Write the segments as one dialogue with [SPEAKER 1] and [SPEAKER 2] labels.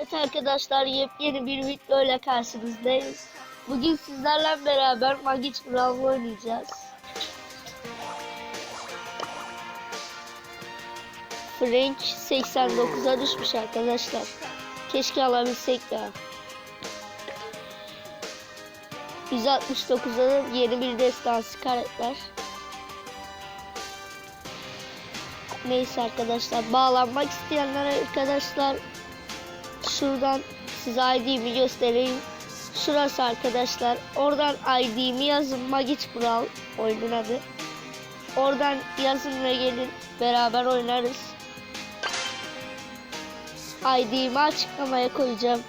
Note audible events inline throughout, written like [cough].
[SPEAKER 1] Evet arkadaşlar yepyeni bir video ile karşınızdayız. Bugün sizlerle beraber Magic Brawl oynayacağız. Frank 89'a düşmüş arkadaşlar. Keşke alabilsek de. 169'a da yeni bir destansı karakter. Neyse arkadaşlar bağlanmak isteyenler arkadaşlar şuradan size ID'mi göstereyim. Şurası arkadaşlar. Oradan ID'mi yazın. Magic Brawl oyunun adı. Oradan yazın ve gelin beraber oynarız. ID'mi açıklamaya koyacağım.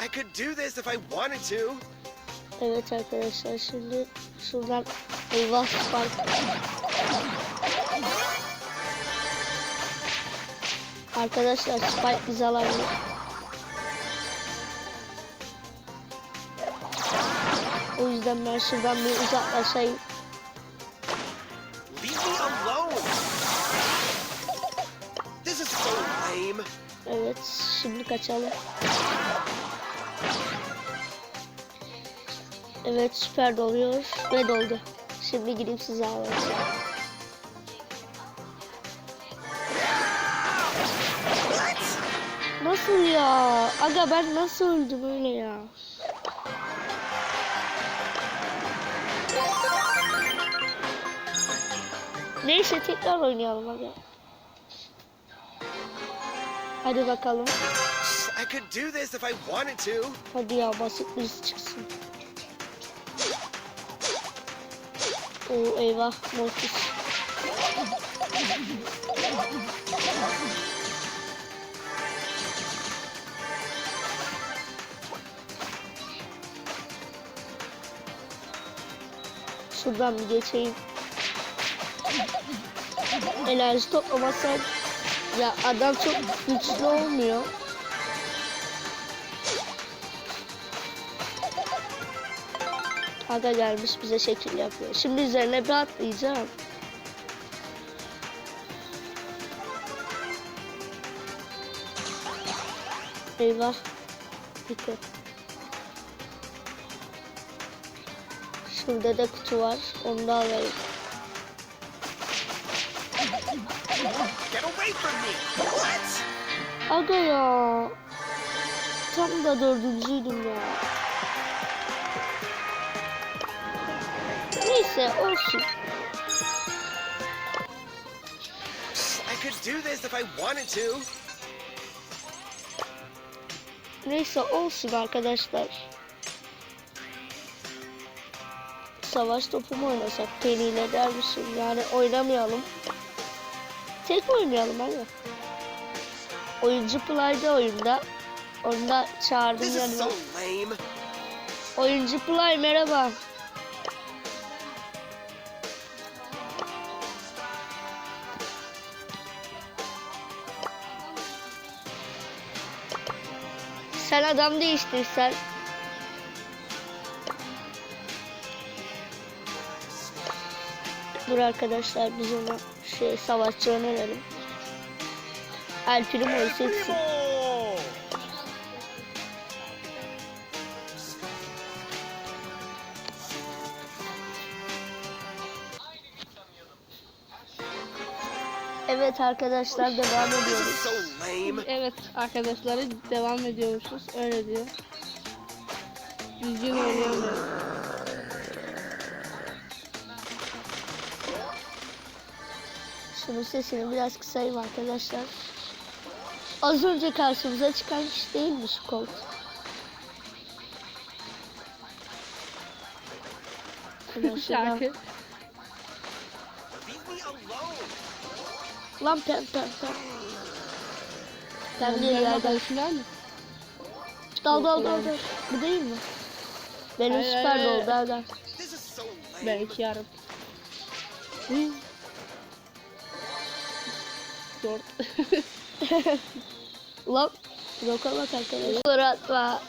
[SPEAKER 2] I could do this if I wanted to.
[SPEAKER 1] Evet arkadaşlar şimdi şuradan eyvah Spike. Arkadaşlar Spike bizi alabilir. O yüzden ben şuradan bir uzaklaşayım. Evet şimdi kaçalım. Evet süper doluyor ve doldu. Şimdi gidip size alacağım. Nasıl ya? Aga ben nasıl öldüm öyle ya? Neyse tekrar oynayalım aga. Hadi bakalım.
[SPEAKER 2] I could do this if I wanted to.
[SPEAKER 1] Hadi ya basit birisi çıksın. Oo eyvah Mortis. Şuradan bir geçeyim. Enerji toplamazsak ya adam çok güçlü olmuyor. Aga gelmiş bize şekil yapıyor. Şimdi üzerine bir atlayacağım. Eyvah. Bitti. Şurada da kutu var. Onu da alayım. Aga ya. Tam da dördüncüydüm ya. Neyse olsun.
[SPEAKER 2] I could do this if I wanted to.
[SPEAKER 1] Neyse olsun arkadaşlar. Savaş topu mu oynasak? Penny ile dermişim. Yani oynamayalım. Tek oynayalım abi. Oyuncu Play'da oyunda. Onu da çağırdım yanıma.
[SPEAKER 2] so.
[SPEAKER 1] Oyuncu Play merhaba. Sen adam değiştirsen. Dur arkadaşlar biz ona şey savaşçı önerelim. El Primo'yu seçsin. Evet arkadaşlar devam ediyoruz.
[SPEAKER 3] Evet arkadaşları devam ediyormuşuz. Öyle diyor. Düzgün oynayamıyorum.
[SPEAKER 1] Şunun sesini biraz kısayım arkadaşlar. Az önce karşımıza çıkan kişi değilmiş Colt.
[SPEAKER 3] Şarkı.
[SPEAKER 1] Lan pem pem pem. Pem
[SPEAKER 3] Ben
[SPEAKER 1] değil ya.
[SPEAKER 3] bir düşünler mi?
[SPEAKER 1] Dal dal dal dal. Bu değil mi? Benim
[SPEAKER 3] Hayır,
[SPEAKER 1] süper
[SPEAKER 3] hayır,
[SPEAKER 1] oldu
[SPEAKER 2] lame.
[SPEAKER 3] Ben iki yarım. Dört. [laughs]
[SPEAKER 1] Ulan Roka bak arkadaşlar. Atma.